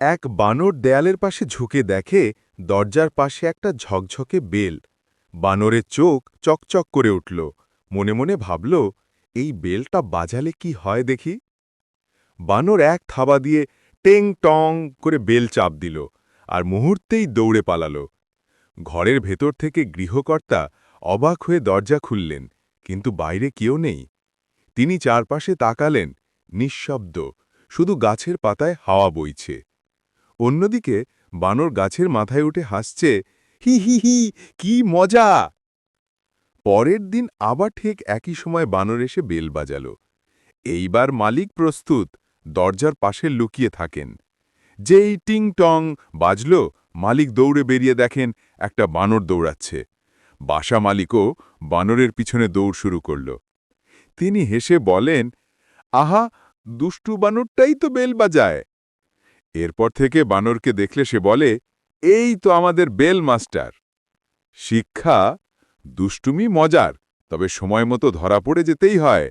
এক বানর দেয়ালের পাশে ঝুঁকে দেখে দরজার পাশে একটা ঝকঝকে বেল। বানরের চোখ চকচক করে উঠল। মনে মনে ভাবল, এই বেলটা বাজালে কি হয় দেখি? বানর এক থাবা দিয়ে টেং টং করে বেল চাপ দিল আর মুহূর্তেই দৌড়ে পালাল। ঘরের ভেতর থেকে গৃহকর্তা অবাক হয়ে দরজা খুললেন, কিন্তু বাইরে কেউ নেই। তিনি চারপাশে তাকালেন, নিঃশব্দ, শুধু গাছের পাতায় হাওয়া বইছে। অন্যদিকে বানর গাছের মাথায় উঠে হাসছে, হি হি হি, কি মজা! পরের দিন আবার ঠিক একই সময় বানর এসে বেল বাজাল। এইবার মালিক প্রস্তুত, দরজার পাশে লুকিয়ে থাকেন। যেই টিং টং বাজল, মালিক দৌড়ে বেরিয়ে দেখেন একটা বানর দৌড়াচ্ছে। বাসা মালিকও বানরের পিছনে দৌড় শুরু করল। তিনি হেসে বলেন, আহা, দুষ্টু বানরটাই তো বেল বাজায়। এরপর থেকে বানরকে দেখলে সে বলে, এই তো আমাদের বেল মাস্টার। শিক্ষা দুষ্টুমি মজার, তবে সময় মতো ধরা পড়ে যেতেই হয়।